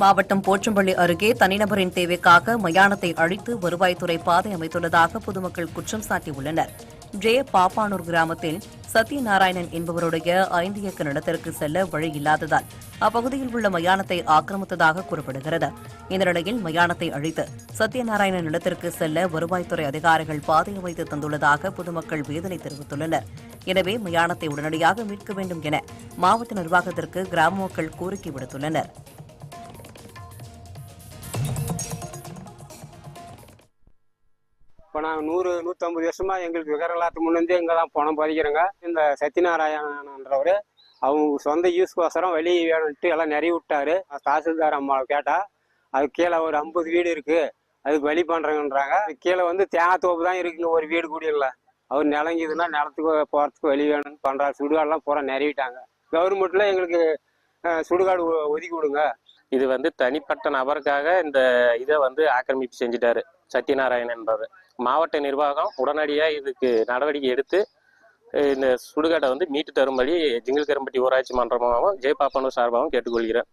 மாவட்டம் போச்சம்பள்ளி அருகே தனிநபரின் தேவைக்காக மயானத்தை அழித்து வருவாய்த்துறை பாதை அமைத்துள்ளதாக பொதுமக்கள் குற்றம் சாட்டியுள்ளனர். ஜே. பாப்பானூர் கிராமத்தில் சத்யநாராயணன் என்பவருடைய ஐந்து ஏக்கர் நிலத்திற்கு செல்ல வழி இல்லாததால் அப்பகுதியில் உள்ள மயானத்தை ஆக்கிரமித்ததாக கூறப்படுகிறது. இந்த நிலையில் மயானத்தை அழித்து சத்யநாராயணன் நிலத்திற்கு செல்ல வருவாய்த்துறை அதிகாரிகள் பாதை அமைத்து தந்துள்ளதாக பொதுமக்கள் வேதனை தெரிவித்துள்ளனர். எனவே மயானத்தை உடனடியாக மீட்க வேண்டும் என மாவட்ட நிர்வாகத்திற்கு கிராம மக்கள் கோரிக்கை விடுத்துள்ளனர். இப்போ நாங்கள் நூறு நூற்றம்பது வருஷமாக எங்களுக்கு விவரலாற்று முன்னே இங்கே தான் பணம் பதிக்கிறோங்க. இந்த சத்யநாராயணன்றவர் அவங்க சொந்த யூஸ்க்கோசரம் வெளியே வேணும்ட்டு எல்லாம் நிறைய விட்டாரு. தாசில்தார் அம்மாவை கேட்டால் அது கீழே ஒரு ஐம்பது வீடு இருக்குது அதுக்கு வழி பண்ணுறாங்கன்றாங்க கீழே வந்து தேங்காய் தோப்பு தான் இருக்குங்க ஒரு வீடு கூட இல்லை. அவர் நிலங்கிதுன்னா நிலத்துக்கு போகிறதுக்கு வழி வேணும்னு பண்ணுறாரு சுடுகாடெலாம் பூரா நிறைவிட்டாங்க கவர்மெண்ட்டில் எங்களுக்கு சுடுகாடு ஒதுக்கி கொடுங்க இது வந்து தனிப்பட்ட நபருக்காக இந்த இதை வந்து ஆக்கிரமிப்பு செஞ்சிட்டாரு சத்யநாராயணன் என்பவர். மாவட்ட நிர்வாகம் உடனடியாக இதுக்கு நடவடிக்கை எடுத்து இந்த சுடுகாட்டை வந்து மீட்டு தரும்படி ஜிங்கல் கரும்பட்டி ஊராட்சி மன்றமாகவும் ஜெயபாப்பனூர் சார்பாகவும் கேட்டுக்கொள்கிறேன்